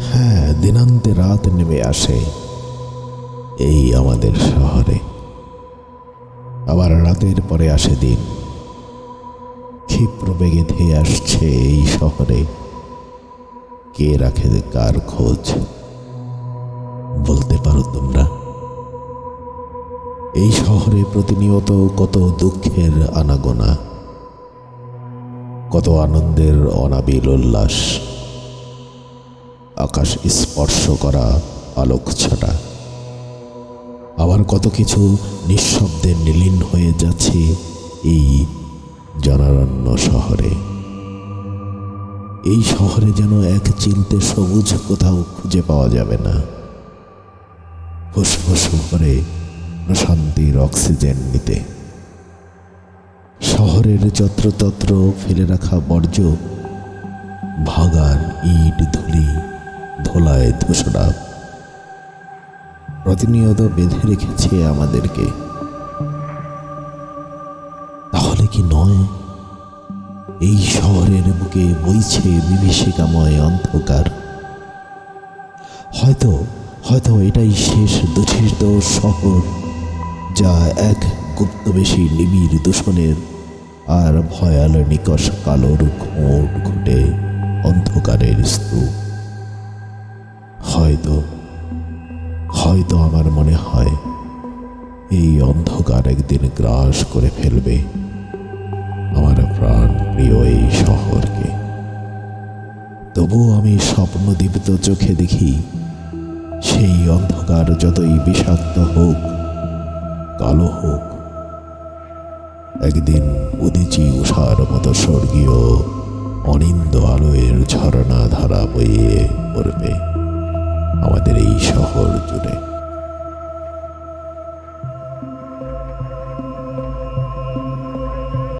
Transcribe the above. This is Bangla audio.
হ্যাঁ দিনান্তে রাত নেমে আসে এই আমাদের শহরে। আবার রাতের পরে আসে দিন। ক্ষিপ্র বেগে ধেয়ে আসছে এই শহরে। কে রাখে কার খোঁজ? বলতে পারো তোমরা। এই শহরে প্রতিনিয়ত কত দুঃখের আনাগোনা, কত আনন্দের অনাবিল উল্লাস। আকাশ স্পর্শ করা আলোক ছাটা আবার কত কিছু নিঃশব্দে নিলীন হয়ে যাচ্ছে এই জনারণ্য শহরে। এই শহরে যেন এক চিলতে সবুজ কোথাও খুঁজে পাওয়া যাবে না। ফুসফুস করে প্রশান্তির অক্সিজেন নিতে। শহরের যত্রতত্র ফেলে রাখা বর্জ্য ভাগার ইট, ধুলি ধোলায় ধূসরা। প্রতিনিয়ত বেঁধে রেখেছে আমাদেরকে। তাহলে কি নয়? এই শহরের বুকে বইছে বিভীষিকাময় অন্ধকার। হয়তো হয়তো এটাই শেষ দূষিত শহর, যা এক গুপ্তবেশী নিবিড় দূষণের আর ভয়াল নিকষ কালোর ঘোট ঘুটে অন্ধকারের স্তূপ। হয়তো হয়তো আমার মনে হয় এই অন্ধকার একদিন গ্রাস করে ফেলবে আমার প্রাণ প্রিয় এই শহরকে। তবুও আমি স্বপ্নদীপ্ত চোখে দেখি সেই অন্ধকার যতই বিষাক্ত হোক, কালো হোক, একদিন উদিচি উষার মতো স্বর্গীয় অনিন্দ আলোয়ের ঝরনা ধারা বইয়ে পড়বে। এই শহর জুড়ে।